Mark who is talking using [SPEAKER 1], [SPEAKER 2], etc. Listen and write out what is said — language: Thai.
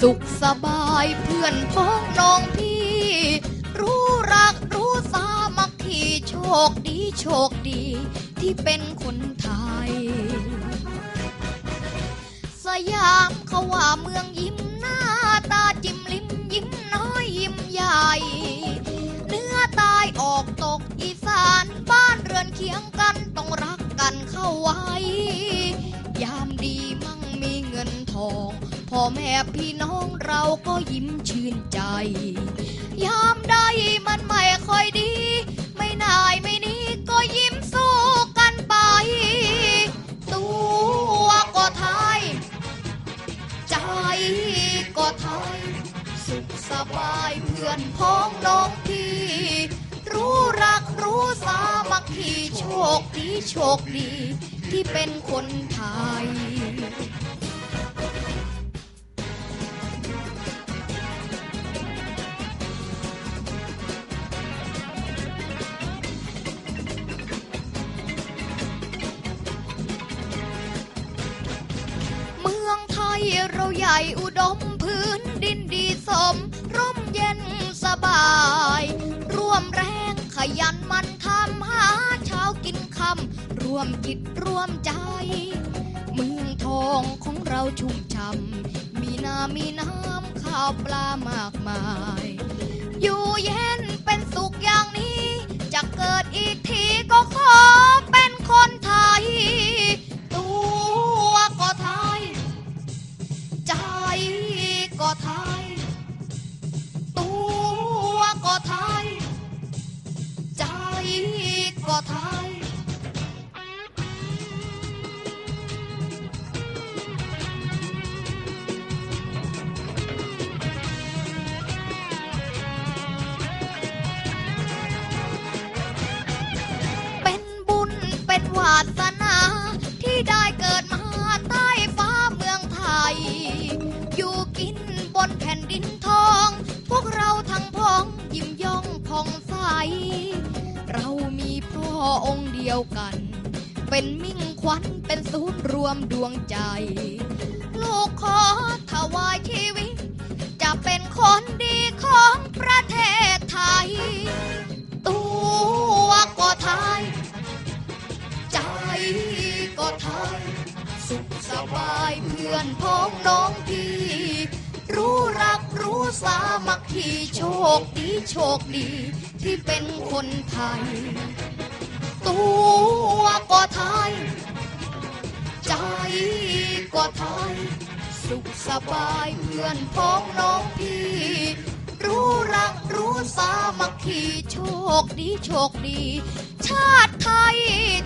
[SPEAKER 1] สุขสบายเพื่อนพ้องน้องพี่ รู้รักรู้สามัคคีโชคดีโชคดีที่เป็นคนไทย สยามเขาว่าเมืองยิ้มหน้าตาจิ้มลิ้มยิ้มน้อยยิ้มใหญ่ เนื้อตายออกตกอีสานบ้านเรือนเคียงกันต้องรักกันเข้าไว้ ยามดีมั่งมีเงินทอง พ่อแม่พี่น้องเราก็ยิ้มชื่นใจ ยามใดมันไม่ค่อยดี ไม่นายไม่นี้ก็ยิ้มสู้กันไป ตัวก็ไทย ใจก็ไทย สุขสบายเพื่อนพ้องน้องพี่ รู้รักรู้สามัคคีโชคดีโชคดี ที่เป็นคนไทย เราใหญ่อุดมพื้นดินดีสม ร่มเย็นสบาย ร่วมแรงขยันมันทำหาเช้ากินคำร่วมจิตร่วมใจ เมืองทองของเราชุ่มช่ำมีนามีน้ำข้าวปลามากมาย อยู่เย็น ก็ไทยเป็นบุญเป็นวาสนาที่ได้เกิดมาใต้ฟ้าเมืองไทย อยู่กินบนแผ่นดินท อองค์เดียวกัน เป็นมิ่งขวัญเป็นศูนย์รวมดวงใจ ลูกขอถวายชีวิต จะเป็นคนดีของประเทศไทย ตัวก็ไทย ใจก็ไทย สุขสบายเพื่อนพ้องน้องพี่รู้รักรู้สามัคคีโชคดีโชคดี ที่เป็นคนไทย ไทย ใจก็ไทย สุขสบายเพื่อนพ้องน้องพี่ รู้รักรู้สามัคคีโชคดีโชคดี ชาติไทยชายโย